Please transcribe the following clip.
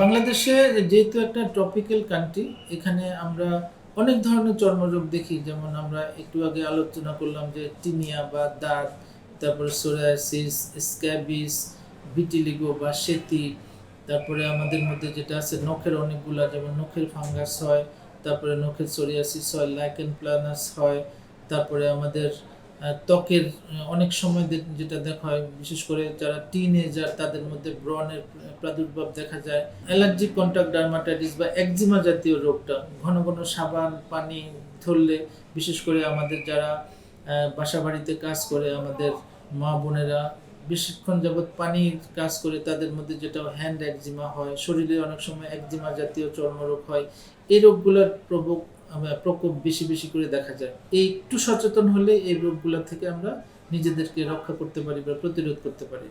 বাংলাদেশে যেহেতু একটা ট্রপিক্যাল কান্ট্রি এখানে আমরা অনেক ধরনের চর্মরোগ দেখি। যেমন আমরা একটু আগে আলোচনা করলাম যে টিনিয়া বা দাঁত, তারপরে সোরায়াসিস স্ক্যাবিস ভিটিলিগো বা সেতি, তারপরে আমাদের মধ্যে যেটা আছে নখের অনেকগুলা, যেমন নখের ফাঙ্গাস হয়, তারপরে নখের সোরিয়াসিস হয় লাইকেন প্লানাস হয়, তারপরে আমাদের ত্বকের অনেক সময় যেটা দেখা হয়, বিশেষ করে যারা টিনেজার তাদের মধ্যে ব্রণের প্রাদুর্ভাব দেখা যায়। অ্যালার্জিক কন্ট্যাক্ট ডার্মাটাইটিস বা একজিমা জাতীয় রোগটা, ঘন ঘন সাবান, পানি ধরলে, বিশেষ করে আমাদের যারা বাসা বাড়িতে কাজ করে, আমাদের মা বোনেরা, বেশিক্ষণ যাবৎ পানির কাজ করে, তাদের মধ্যে যেটা হ্যান্ড একজিমা হয়, শরীরে অনেক সময় একজিমা জাতীয় চর্মরোগ হয়। এই রোগগুলোর প্রভোগ আহ, প্রকোপ বেশি বেশি করে দেখা যায়। এই একটু সচেতন হলে এই রোগগুলো থেকে আমরা নিজেদেরকে রক্ষা করতে পারি বা প্রতিরোধ করতে পারি।